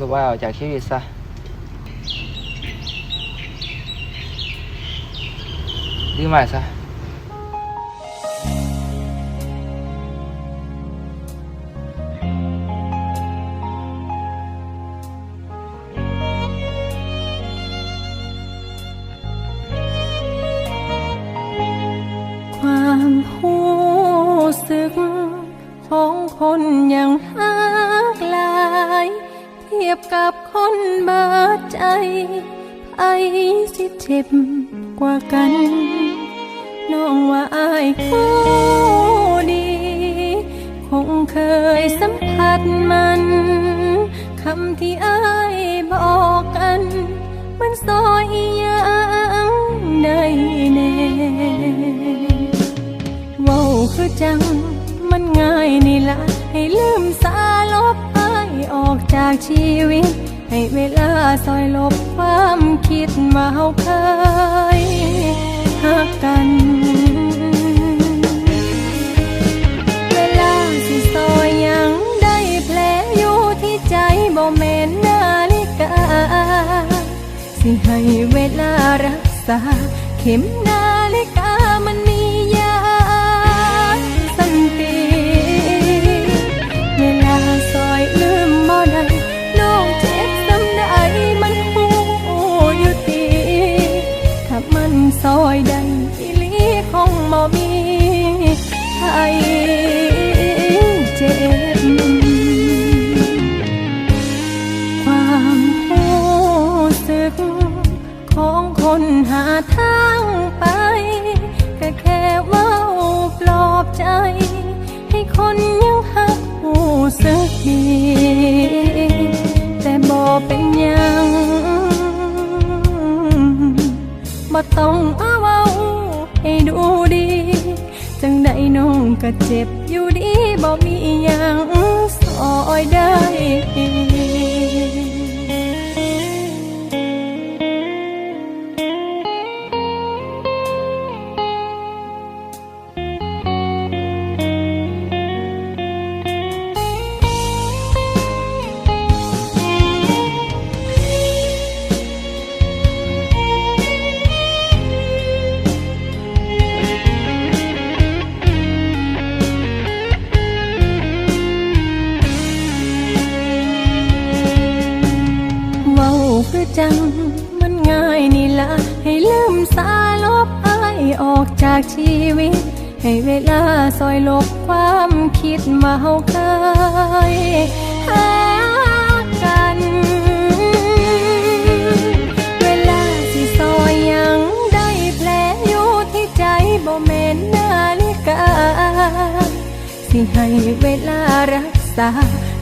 ลบว่าออกจากชีวิตซะดื้อมากซะความหูสึกของคนอย่างหักหลายเที ยบกับคนบาดใจไอ้สิเจ็บกว่ากัน น้องว่าอายผู้ดี คงเคยสัมผัสมัน คำที่อายบอกกัน มันซอยยังได้แน่เว้าคือจัง มันง่ายนี่ละให้ลืมส จากชีวิต ให้เวลาซอยลบความคิดมาเฮาเคยหักกัน เวลาสิซอยยังได้แผลอยู่ที่ใจบ่แม่นนาฬิกา สิให้เวลารักษาเข็ม เจ็บความรู้สึกของคนหาทางไป ก็แค่เว่าปลอบใจ ให้คนยังหักรู้สึกดีแต่บ่เป็นยังบ่ต้อง จังใดน้องก็เจ็บอยู่ดีบ่มีอย่างสอยได้ คือจัง มันง่ายนี่ละ ให้ลืมสาลบอายออกจากชีวิต ให้เวลาซอยลบความคิดมาเฮาเคยหากันเวลาสิซอยยังได้แผลอยู่ที่ใจบ่แม่นนาฬิกา สิให้เวลารักษา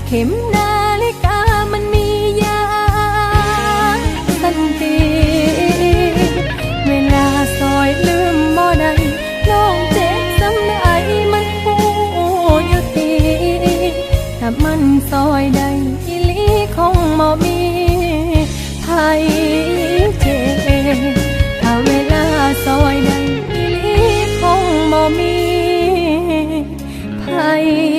เข็มนา ไ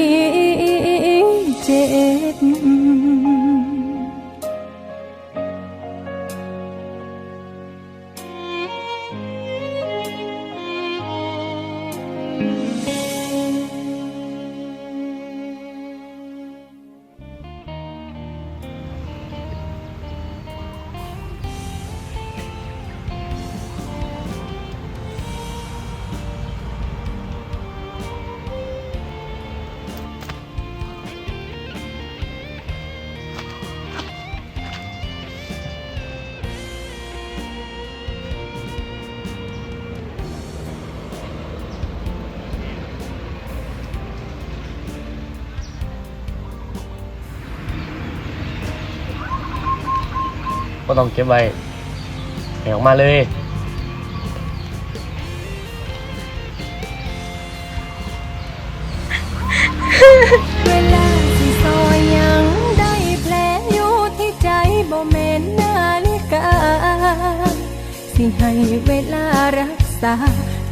ก็ต้องเก็บไว้ให้ออกมาเลยเวลาที่ซอยยังได้แผลอยู่ที่ใจบ่แม่นนาฬิกาสิให้เวลารักษา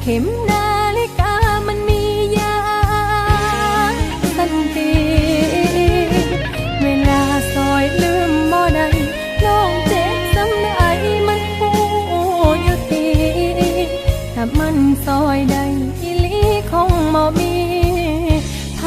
เข็มนา ซอยใดอีหลีคงบ่มีไผ